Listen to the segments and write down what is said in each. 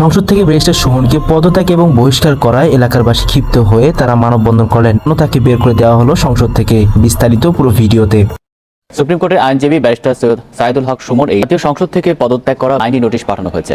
সংসদ থেকে ব্যারিস্টার সুমনকে পদত্যাগ এবং বহিষ্কার করায় এলাকারবাসী ক্ষিপ্ত হয়ে তারা মানববন্ধন করলেন। তাকে বের করে দেওয়া হলো সংসদ থেকে বিস্তারিত পুরো ভিডিওতে। সুপ্রিম কোর্টের আইনজীবী ব্যারিস্টার সৈয়দ সাইদুল হক সুমন এই জাতীয় সংসদ থেকে পদত্যাগ করা আইনি নোটিশ পাঠানো হয়েছে।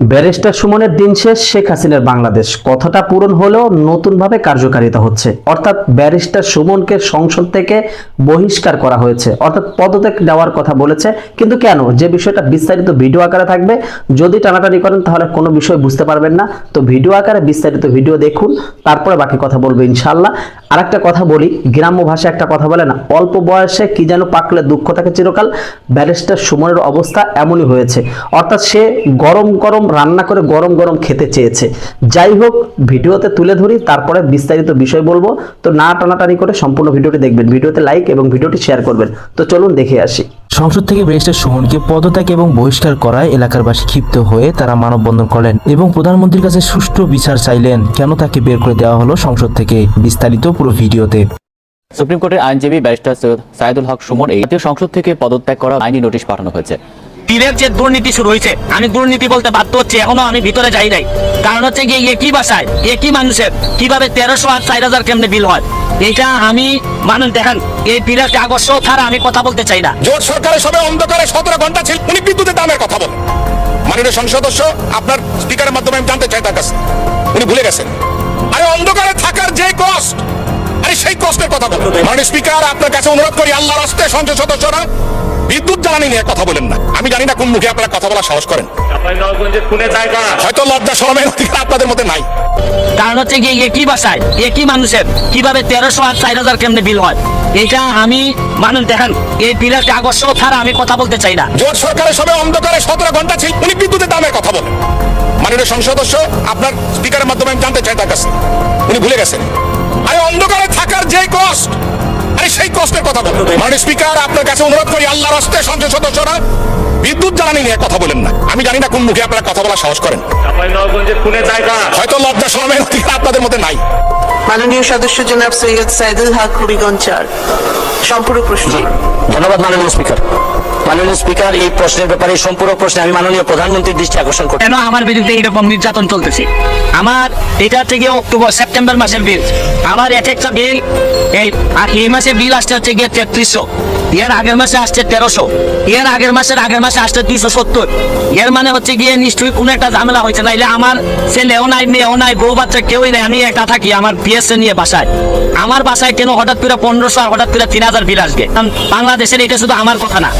ব্যারিস্টার সুমনের দিন শেষ, শেখ হাসিনার বাংলাদেশ। কথাটা পূরণ হলেও নতুনভাবে কার্যকারিতা হচ্ছে। অর্থাৎ ব্যারিস্টার সুমনকে সংসদ থেকে বহিষ্কার করা হয়েছে। অর্থাৎ পদত্যাগ দেওয়ার কথা বলেছে। কিন্তু কেন? যে বিষয়টা বিস্তারিত ভিডিও আকারে থাকবে, যদি টানাটানি করেন তাহলে কোনো বিষয় বুঝতে পারবেন না। তো ভিডিও আকারে বিস্তারিত ভিডিও দেখুন, তারপরে বাকি কথা বলব ইনশাল্লাহ আর একটা কথা বলি, গ্রাম্য ভাষায় একটা কথা বলে না, অল্প বয়সে কি যেন পাকলে দুঃখ থাকে চিরকাল। ব্যারিস্টার সুমনের অবস্থা এমনই হয়েছে। অর্থাৎ সে গরম গরম রান্না করে গরম গরম খেতে চেয়েছে। যাই হোক ভিডিওতে তুলে ধরি তারপরে বিস্তারিত বিষয় বলব। তো না টানাটানি করে সম্পূর্ণ ভিডিওটি দেখবেন। ভিডিওতে লাইক এবং ভিডিওটি শেয়ার করবেন। তো চলুন দেখে আসি। সংসদ থেকে ব্যারিস্টার সুমনকে পদত্যাগ এবং বহিষ্কার করায় এলাকারবাসী ক্ষিপ্ত হয়ে তারা মানববন্ধন করলেন এবং প্রধানমন্ত্রীর কাছে সুষ্ঠু বিচার চাইলেন। কেন তাকে বের করে দেওয়া হলো সংসদ থেকে? বিস্তারিত পুরো ভিডিওতে। সুপ্রিম কোর্টের আইনজীবী ব্যারিস্টার সৈয়দ সাইদুল হক সুমন এই জাতীয় সংসদ থেকে পদত্যাগ করার আইনি নোটিশ পাঠানো হয়েছে। পীরের যে দুর্নীতি শুরু হয়েছে, আমি দুর্নীতি বলতে বাধ্য হচ্ছে, এখনও আমি ভিতরে যাই নাই। কারণ হচ্ছে গিয়ে একই বাসায় একই মানুষের, কীভাবে তেরোশো আর চার হাজার কেমনে বিল হয়? এটা আমি, মানুষ দেখেন, এই পীরের কাগজ ছাড়া আমি কথা বলতে চাই না। জোট সরকারের সবে অন্ধকারে সতেরো ঘণ্টা ছিল, উনি বিদ্যুতের দামের কথা বলেন। মাননীয় সংসদ সদস্য, আপনার স্পিকারের মাধ্যমে আমি জানতে চাই তার কাছে। উনি ভুলে গেছেন। আরে, অন্ধকারে থাকার যে কষ্ট আরে সেই কষ্টের কথা বলেন। মাননীয় স্পিকার, আপনার কাছে অনুরোধ করি, আল্লাহর রাস্তে সংসদ সদস্যরা বিদ্যুৎ জ্বালানি নিয়ে কথা বলেন না। আমি জানি না কোন মুখে আপনারা কথা বলা সাহস করেন। হয়তো লজ্জা শরমের অধিকার আপনাদের মধ্যে নাই। কারণ হচ্ছে গিয়ে একই বাসায়? একই মানুষের? কীভাবে তেরোশো আর চার হাজার কেমনে বিল হয়? এটা আমি মানুষ দেখেন এই পীরের কাগজ ছাড়া আমি কথা বলতে চাই না। জোট সরকারের সবে অন্ধকারে সতেরো ঘণ্টা ছিল উনি বিদ্যুতের দামের কথা বলেন। মাননীয় সংসদ সদস্য আপনার স্পিকারের মাধ্যমে আমি জানতে চাই তার কাছে উনি ভুলে গেছেন। আরে অন্ধকারে থাকার যে কষ্ট আরে সেই কষ্টের কথা বলেন মানে স্পিকার আপনার কাছে অনুরোধ করি আল্লাহর রাস্তে সংসদ সদস্যরা বিদ্যুৎ জ্বালানি নিয়ে কথা বলেন না। আমি জানি না কোন মুখে আপনারা কথা বলা সাহস করেন। হয়তো লজ্জা শরমের অধিকার আপনাদের মধ্যে নাই। মাননীয় সদস্য জনাব সৈয়দ সাইদুল হক হবিগঞ্জ চার। সম্পূর্ণ প্রশ্ন। ধন্যবাদ মাননীয় স্পিকার। মাননীয় স্পিকার, এই প্রশ্নের ব্যাপারে সম্পূর্ণ প্রশ্নে আমি মাননীয় প্রধানমন্ত্রীর দৃষ্টি আকর্ষণ করি কেন আমার বিরুদ্ধে এরকম নির্যাতন চলতেছে? আমার এটা থেকে অক্টোবর, সেপ্টেম্বর মাসের বিল আমার এক একটা বিল এই, আর এই মাসে বিল আসতে হচ্ছে গিয়ে তেত্রিশশো। এর আগের মাসে আসছে তেরোশো। এর আগের মাসের আগের মাসে আসছে দুইশো সত্তর। এর মানে হচ্ছে গিয়ে নিশ্চয়ই কোনো একটা ঝামেলা হয়েছে, নাইলে আমার ছেলেও নাই, মেয়েও নাই, বউ বাচ্চা কেউই নাই, আমি একা থাকি আমার পিএসএ নিয়ে বাসায়। আমার বাসায় কেন হঠাৎ করে পনেরোশো আর হঠাৎ করে তিন হাজার বিল আসবে? বাংলাদেশের এটা শুধু আমার কথা না,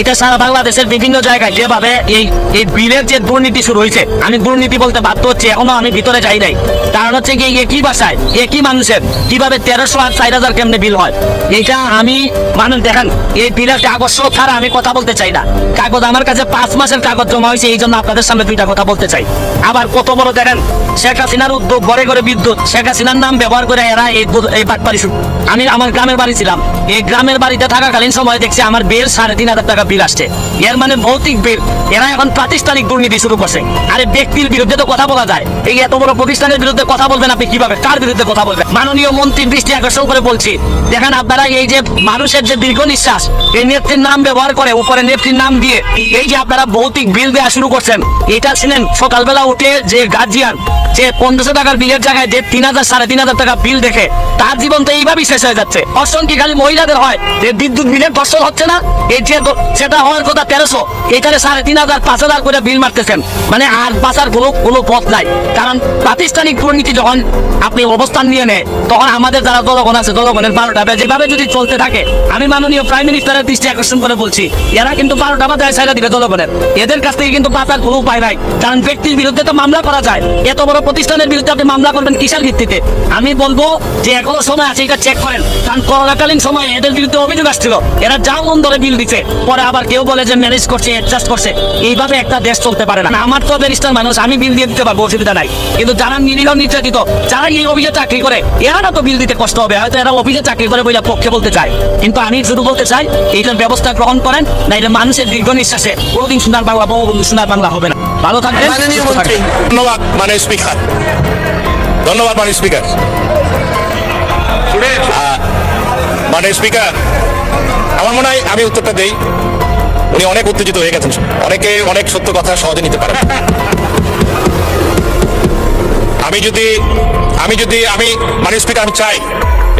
এটা সারা বাংলাদেশের বিভিন্ন জায়গায় যেভাবে এই এই বিলের যে দুর্নীতি শুরু হয়েছে, আমি দুর্নীতি বলতে বাধ্য হচ্ছে, এখনও আমি ভিতরে যাই নাই। কারণ হচ্ছে কি একই বাসায়, একই মানুষের, কীভাবে তেরোশো আর চার হাজার কেমনে বিল হয়? এটা আমি, মানুষ দেখেন এই বিলের কাগজ সহ ছাড়া আমি কথা বলতে চাই না। কাগজ আমার কাছে পাঁচ মাসের কাগজ জমা হয়েছে, এই জন্য আপনাদের সামনে দুইটা কথা বলতে চাই। আবার কত বড় দেখেন, শেখ হাসিনার উদ্যোগ ঘরে ঘরে বিদ্যুৎ। শেখ হাসিনার নাম ব্যবহার করে এরা এই এই শুরু আমি আমার গ্রামের বাড়ি ছিলাম। এই গ্রামের বাড়িতে থাকাকালীন সময় দেখছি আমার বিল সাড়ে তিন হাজার টাকা বিল আসছে। এর মানে ভৌতিক বিল। এরা এখন প্রাতিষ্ঠানিক দুর্নীতি শুরু করছে। আরে ব্যক্তির বিরুদ্ধে তো কথা বলা যায়। এই এত বড় প্রতিষ্ঠানের বিরুদ্ধে কথা বলবেন আপনি কীভাবে? কার বিরুদ্ধে কথা বলবেন? মাননীয় মন্ত্রীর দৃষ্টি আকর্ষণ করে বলছি। দেখেন আপনারা এই যে মানুষের যে দীর্ঘ নিঃশ্বাস এই নেত্রীর নাম ব্যবহার করে, উপরে নেত্রীর নাম দিয়ে। এই যে আপনারা ভৌতিক বিল দেওয়া শুরু করছেন, এটা ছিলেন সকালবেলা উঠে যে গার্জিয়ান যে পনেরোশো টাকার বিলের জায়গায় যে তিন হাজার, সাড়ে তিন হাজার টাকা বিল দেখে, তার জীবন তো এইভাবেই শেষ হয়ে যাচ্ছে। ধর্ষণ কি খালি মহিলাদের হয়, যে বিদ্যুৎ বিলের ধর্ষণ হচ্ছে না এই যে সেটা হওয়ার কথা তেরোশো এখানে সাড়ে তিন হাজার, পাঁচ হাজার করে বিল মারতেছেন। মানে আর বাঁচার কোনো কোনো পথ নাই। কারণ প্রাতিষ্ঠানিক দুর্নীতি যখন আপনি অবস্থান নিয়ে নেয়, তখন আমাদের যারা জনগণ আছে, জনগণের বারোটা যেভাবে যদি চলতে থাকে, আমি মাননীয় প্রাইম মিনিস্টারের দৃষ্টি আকর্ষণ করে বলছি। এরা কিন্তু বারোটা বাজায় ছাইরা দিবে জনগণের। এদের কাছ থেকে কিন্তু বাঁচার কোনো উপায় নাই। কারণ ব্যক্তির বিরুদ্ধে তো মামলা করা যায়। এত বড় প্রতিষ্ঠানের বিরুদ্ধে আপনি মামলা করবেন কিসের ভিত্তিতে? আমি বলব যে এখনও সময় আছে, এটা চেক করেন। কারণ করোনাকালীন সময়ে এদের বিরুদ্ধে অভিযোগ আসছিল। এরা যা মন ধরে বিল দিচ্ছে পরে আবার কেউ বলে যে ম্যানেজ করছে অ্যাডজাস্ট করছে। এইভাবে একটা দেশ চলতে পারে না। আমার তো ব্যারিস্টার মানুষ, আমি বিল দিয়ে দিতে পারব, অসুবিধা নাই। কিন্তু যারা নিরীহ নির্যাতিত, যারা এই অফিসে চাকরি করে, এরা তো বিল দিতে কষ্ট হবে। হয়তো এরা অফিসে চাকরি করে বইলা পক্ষে বলতে চায়। কিন্তু আমি শুধু বলতে চাই এইটার ব্যবস্থা গ্রহণ করেন না এটা মানুষের দীর্ঘ নিঃশ্বাসে কোনোদিন সোনার বাংলা বঙ্গবন্ধু সোনার বাংলা হবে না। ভালো থাকবেন। ধন্যবাদ মানে স্পিকার ধন্যবাদ মানে স্পিকার মানে স্পিকার আমার মনে হয় আমি উত্তরটা দেই। উনি অনেক উত্তেজিত হয়ে গেছেন। অনেকে অনেক সত্য কথা সহজে নিতে পারেন। আমি যদি আমি যদি আমি মানে স্পিকার আমি চাই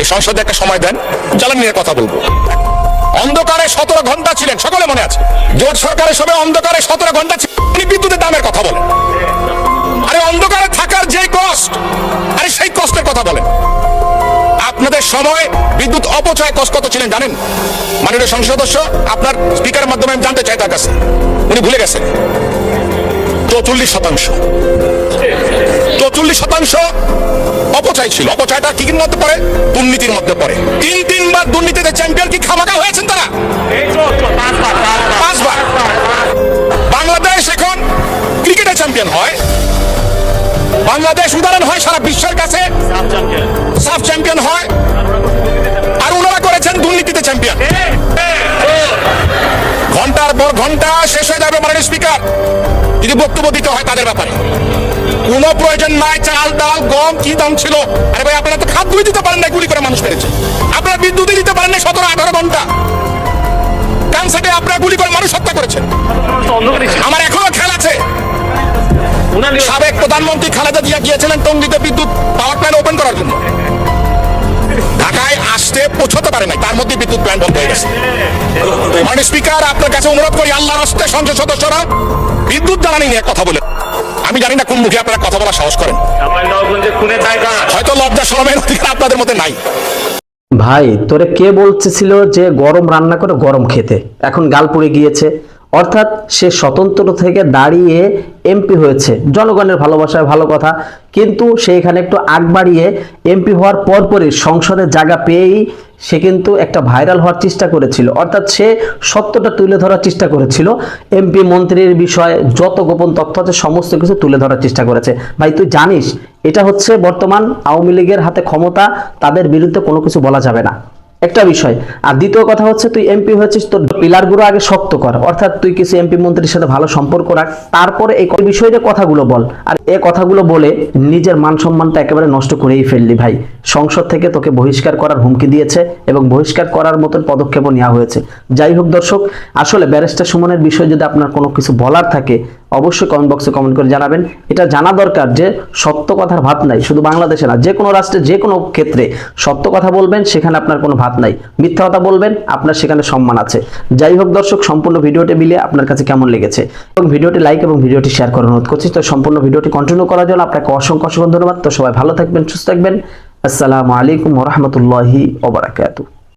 এই সংসদে একটা সময় দেন জ্বালানি নিয়ে কথা বলব। অন্ধকারে সতেরো ঘণ্টা ছিলেন, সকলে মনে আছে? জোট সরকারের সময় অন্ধকারে সতেরো ঘণ্টা ছিলেন বিদ্যুতের দামের কথা বলেন। আরে অন্ধকারে থাকার যে কষ্ট আরে সেই কষ্টের কথা বলেন। আপনাদের সময় বিদ্যুৎ অপচয় কষ্ট কত ছিলেন জানেন? মাননীয় সংসদ সদস্য, আপনার স্পিকারের মাধ্যমে আমি জানতে চাই তার কাছে। উনি ভুলে গেছেন। চৌচল্লিশ শতাংশ। চৌচল্লিশ শতাংশ অপচয় ছিল। অপচয়টা কি মধ্যে পড়ে? দুর্নীতির মধ্যে পড়ে। তিন, তিনবার দুর্নীতিতে চ্যাম্পিয়ন কি খামাকা হয়েছেন তারা? পাঁচবার। বাংলাদেশ এখন ক্রিকেটে চ্যাম্পিয়ন হয়। বাংলাদেশ উদাহরণ হয় সারা বিশ্বের কাছে। সাফ চ্যাম্পিয়ন হয়। আর ওনারা করেছেন দুর্নীতিতে চ্যাম্পিয়ন ঘণ্টার পর ঘণ্টা শেষ হয়ে যাবে মাননীয় স্পিকার যদি বক্তব্য দিতে হয় তাদের ব্যাপারে। কোনো প্রয়োজন নাই, চাল, ডাল, গম, কি দাম ছিল? আরে ভাই, আপনারা তো খাদ্যই দিতে পারেন না গুলি করে মানুষ মেরেছে। আপনারা বিদ্যুৎই দিতে পারেন না সতেরো, আঠারো ঘণ্টা। কানসাটে আপনারা গুলি করে মানুষ হত্যা করেছেন। আমার এখনও খেয়াল আছে। সাবেক প্রধানমন্ত্রী খালেদা জিয়া গিয়েছিলেন টঙ্গিতে বিদ্যুৎ পাওয়ার প্ল্যান্ট ওপেন করার জন্য। ঢাকায় আসতে পৌঁছতে পারে নাই, তার মধ্যে বিদ্যুৎ প্ল্যান্ট বন্ধ হয়ে গেছে। মানে স্পিকার, আপনার কাছে অনুরোধ করি সংসদ সদস্যরা বিদ্যুৎ জ্বালানি নিয়ে কথা বলে। আমি জানি না কোন মুখে আপনারা কথা বলা সাহস করেন। হয়তো লজ্জা অধিকার আপনাদের মধ্যে নাই। ভাই, তোরে কে বলতেছিল যে গরম রান্না করে, গরম খেতে? এখন গাল পুড়ে গিয়েছে। অর্থাৎ সে স্বতন্ত্র থেকে দাঁড়িয়ে এমপি হয়েছে। জনগণের ভালোবাসায় ভালো কথা। কিন্তু সে এখানে একটু আগ বাড়িয়ে এমপি হওয়ার পরপরই সংসদে জায়গা পেয়েই সে কিন্তু একটা ভাইরাল হওয়ার চেষ্টা করেছিল। অর্থাৎ সে সত্যটা তুলে ধরার চেষ্টা করেছিল। এমপি মন্ত্রীর বিষয়ে যত গোপন তথ্য আছে, সমস্ত কিছু তুলে ধরার চেষ্টা করেছে। ভাই, তুই জানিস, এটা হচ্ছে বর্তমান আওয়ামী লীগের হাতে ক্ষমতা, তাদের বিরুদ্ধে কোনো কিছু বলা যাবে না। একটা বিষয়। আর দ্বিতীয় কথা হচ্ছে, তুই এমপি হয়েছিস, তোর পিলারগুলো আগে শক্ত কর। অর্থাৎ তুই কিছু এমপি মন্ত্রীর সাথে ভালো সম্পর্ক রাখ। তারপরে এই বিষয়ে কথাগুলো বল। আর এই কথাগুলো বলে নিজের মান সম্মানটা একেবারে নষ্ট করেই ফেললি ভাই। সংসদ থেকে তোকে বহিষ্কার করার হুমকি দিয়েছে এবং বহিষ্কার করার মতন পদক্ষেপও নেওয়া হয়েছে। যাই হোক দর্শক, আসলে ব্যারিস্টার সুমনের বিষয়ে যদি আপনার কোনো কিছু বলার থাকে অবশ্যই কমেন্ট বক্সে কমেন্ট করে জানাবেন। এটা জানা দরকার যে সত্য কথার ভাত নাই, শুধু বাংলাদেশে না, যে কোনো রাষ্ট্রে, যে কোনো ক্ষেত্রে সত্য কথা বলবেন, সেখানে আপনার কোনো ভাত নাই। মিথ্যা কথা বলবেন, আপনার সেখানে সম্মান আছে। যাই হোক দর্শক, সম্পূর্ণ ভিডিওটি মিলিয়ে আপনার কাছে কেমন লেগেছে? এবং ভিডিওটি লাইক এবং ভিডিওটি শেয়ার করার অনুরোধ করছি। তো সম্পূর্ণ ভিডিওটি কন্টিনিউ করার জন্য আপনাকে অসংখ্য অসংখ্য ধন্যবাদ। তো সবাই ভালো থাকবেন, সুস্থ থাকবেন। আসসালামু আলাইকুম রহমতুল্লাহি ওবরাকাতু